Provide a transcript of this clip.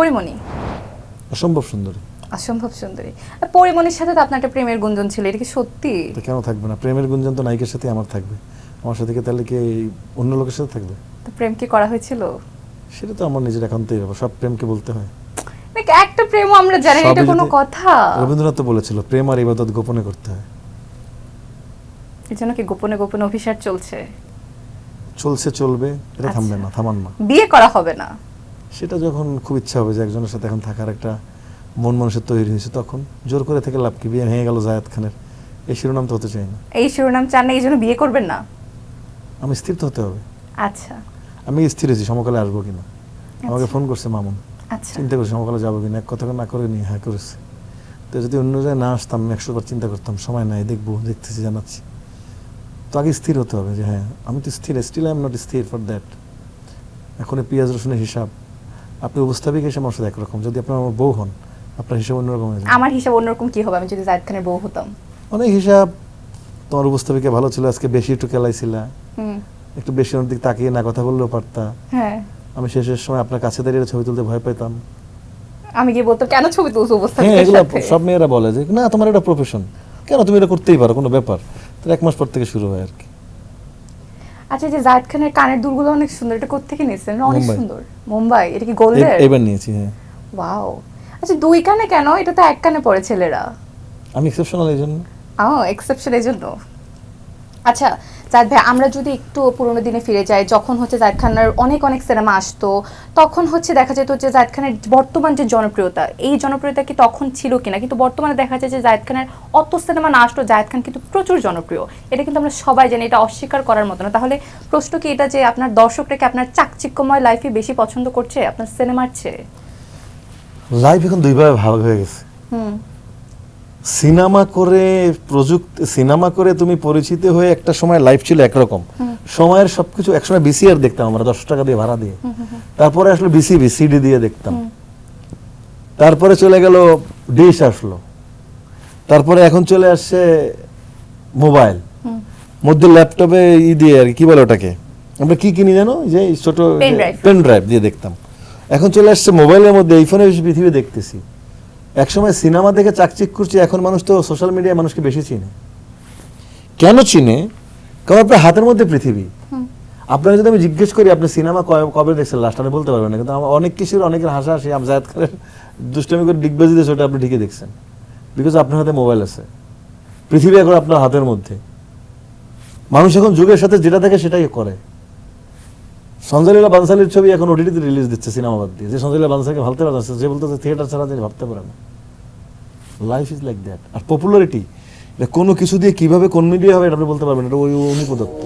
পরিমণি? অসম্ভব সুন্দরী। অসম্ভব সুন্দরী। আর পরিমণির সাথে তো আপনার একটা প্রেমের গুঞ্জন ছিল এটা কি সত্যি? তো কেন থাকবে না? প্রেমের গুঞ্জন তো নায়িকের সাথে আমার থাকবে। আমার সাথে কি তাহলে কি অন্য লোকের সাথে থাকবে? তো প্রেম কি করা হয়েছিল? সেটা তো আমার নিজের একান্তই ব্যাপার সব প্রেমকে বলতে হয়। নাকি একটা প্রেমও আমরা জানি এটা কোনো কথা। রবীন্দ্রনাথ তো বলেছিল প্রেম আর ইবাদত গোপনে করতে হয়। এই জন্য কি গোপনে গোপনে অভিশাপ চলছে? চলছে চলবে এটা আচ্ছা। থামবে না থামান না। বিয়ে করা হবে না। সেটা যখন খুব ইচ্ছা হবে যে একজনের সাথে এখন থাকার একটা মন মানুষের তৈরি হয়েছে তখন জোর করে থেকে লাভ কি? বিয়ে ভেঙে গেল জায়াত খানের। এই শিরোনাম তো হতে চাই না। এই শিরোনাম চান না এই জন্য বিয়ে করবেন না? আমি স্থির তো হতে হবে। আচ্ছা। আমি স্থির হয়েছি সমকালে আসব কিনা? আমাকে ফোন করছে মামুন। আচ্ছা। চিন্তা করছি সমকালে যাব কিনা? এক কথা না করে নিয়ে হ্যাঁ করেছে। তো যদি অন্য জায়গায় না আসতাম আমি একশো বার চিন্তা করতাম সময় নাই দেখব দেখতেছি জানাচ্ছি। তো আগে স্থির হতে হবে যে হ্যাঁ আমি তো স্থির স্টিল আই এম নট স্থির ফর দ্যাট এখন পেঁয়াজ রসুনের হিসাব আপনি উপস্থাপিক হিসেবে আমার সাথে একরকম। যদি আপনার আমার বউ হন আপনার হিসাব অন্যরকম হয়ে যাবে। আমার হিসাব অন্যরকম কি হবে? আমি যদি জাহিদ খানের বউ হতাম। অনেক হিসাব তোমার উপস্থাপিকা ভালো ছিল আজকে বেশি একটু খেলাইছিল হুম। একটু বেশি ওর দিকে তাকিয়ে না কথা বললেও পারতা। হ্যাঁ। আমি শেষের সময় আপনার কাছে দাঁড়িয়ে ছবি তুলতে ভয় পেতাম আমি গিয়ে বলতাম কেন ছবি তুলছো হ্যাঁ উপস্থাপিকার এগুলো সাথে? সব মেয়েরা বলে যে না তোমার এটা প্রফেশন কেন? তুমি এটা করতেই পারো কোনো ব্যাপার। তো এক মাস পর থেকে শুরু হয় আর কি। আচ্ছা যে জায়েদ খানের কানের দুলগুলো অনেক সুন্দর এটা কোত্থেকে নিয়েছেন? অনেক সুন্দর। মুম্বাই এটা কি গোল্ডের? এবার নিয়েছি হ্যাঁ। ওয়াও। আচ্ছা দুই কানে কেন? এটা তো এক কানে পড়ে ছেলেরা। আমি এক্সেপশনাল এজন্য জন্য। ও এক্সেপশন এজন্য জন্য। আচ্ছা জাহিদ ভাই আমরা যদি একটু পুরোনো দিনে ফিরে যাই যখন হচ্ছে জাহিদ খানের অনেক অনেক সিনেমা আসতো তখন হচ্ছে দেখা যেত যে জাহিদ খানের বর্তমান যে জনপ্রিয়তা এই জনপ্রিয়তা কি তখন ছিল কিনা? কিন্তু বর্তমানে দেখা যায় যে জাহিদ খানের অত সিনেমা না আসতো জাহিদ খান কিন্তু প্রচুর জনপ্রিয়। এটা কিন্তু আমরা সবাই জানি এটা অস্বীকার করার মতো না। তাহলে প্রশ্ন কি এটা যে আপনার দর্শকরা দর্শকটাকে আপনার চাকচিক্যময় লাইফে বেশি পছন্দ করছে আপনার সিনেমার চেয়ে? লাইফ এখন দুইভাবে ভাগ হয়ে গেছে। হুম। সিনেমা করে প্রযুক্তি সিনেমা করে তুমি পরিচিত হয়ে একটা সময় লাইফ ছিল একরকম। সময়ের সবকিছু একসময় বিসিআর দেখতাম আমরা দশ টাকা দিয়ে ভাড়া দিয়ে। তারপরে আসলো বিসিবি সিডি দিয়ে দেখতাম। তারপরে চলে গেল ডিশ আসলো। তারপরে এখন চলে আসছে মোবাইল মধ্যে ল্যাপটপে ই দিয়ে আর কি, বলে ওটাকে? আমরা কি কিনি জানো? যে ছোট পেন ড্রাইভ দিয়ে দেখতাম। এখন চলে আসছে মোবাইলের মধ্যে এই ফোনে বেশি পৃথিবী দেখতেছি। একসময় সিনেমা দেখে চাকচিক করছি এখন মানুষ তো সোশ্যাল মিডিয়ায় মানুষকে বেশি চিনে। কেন চিনে? কারণ আপনার হাতের মধ্যে পৃথিবী। আপনাকে যদি আমি জিজ্ঞেস করি আপনি সিনেমা কবে দেখছেন? লাস্ট আমি বলতে পারবেন না কিন্তু আমার অনেক কিছুর অনেকের হাসা হাসি আম জায়দ খানের দুষ্টামি করে ডিগবাজি দিয়েছে ওটা আপনি ঠিকই দেখছেন। বিকজ আপনার হাতে মোবাইল আছে। পৃথিবী এখন আপনার হাতের মধ্যে। মানুষ এখন যুগের সাথে যেটা থাকে সেটাই করে। সঞ্জলীলা বানসালির ছবি এখন ওটিটিতে রিলিজ দিচ্ছে সিনেমা বাদ দিয়ে। যে সঞ্জলীলা বানসালকে ভাবতে না যে বলতেছে থিয়েটার ছাড়া যে ভাবতে পারে না। লাইফ ইজ লাইক দ্যাট আর পপুলারিটি এটা কোনো কিছু দিয়ে কীভাবে কোন মিডিয়া হবে এটা আপনি বলতে পারবেন এটা ওই উনি প্রদত্ত